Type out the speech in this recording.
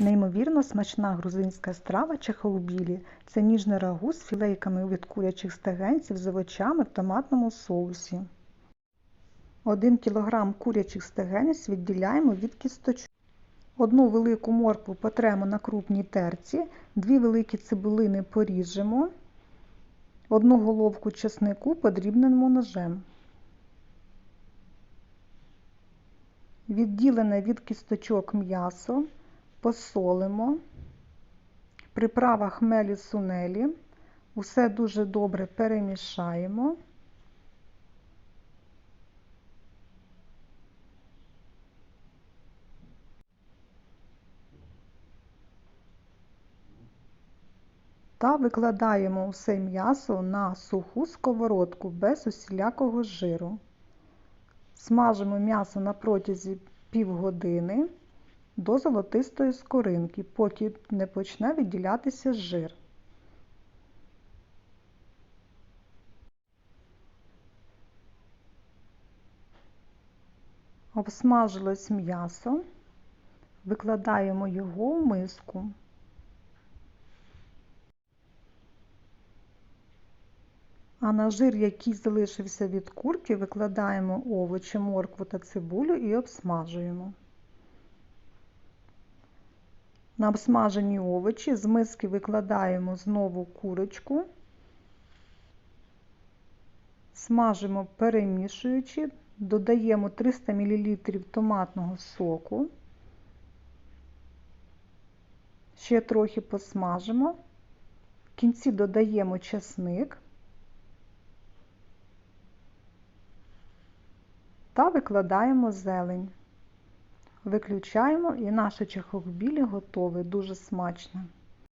Неймовірно смачна грузинська страва чахолубілі – це ніжне рагу з філейками від курячих стегенців з овочами в томатному соусі. 1 кг курячих стегенець відділяємо від кісточок. Одну велику моркву потремо на крупній терці, дві великі цибулини поріжемо, одну головку чеснику подрібнемо ножем. Відділене від кісточок м'ясо посолимо, приправа хмелі сунелі, усе дуже добре перемішаємо. Та викладаємо усе м'ясо на суху сковородку без усілякого жиру. Смажимо м'ясо на протязі півгодини до золотистої скоринки, поки не почне відділятися жир. Обсмажилось м'ясо, викладаємо його в миску. А на жир, який залишився від курки, викладаємо овочі, моркву та цибулю і обсмажуємо. На обсмажені овочі з миски викладаємо знову курочку, смажимо перемішуючи, додаємо 300 мл томатного соку, ще трохи посмажимо, в кінці додаємо чесник. та викладаємо зелень. Виключаємо і наше чахохбілі готове, дуже смачне.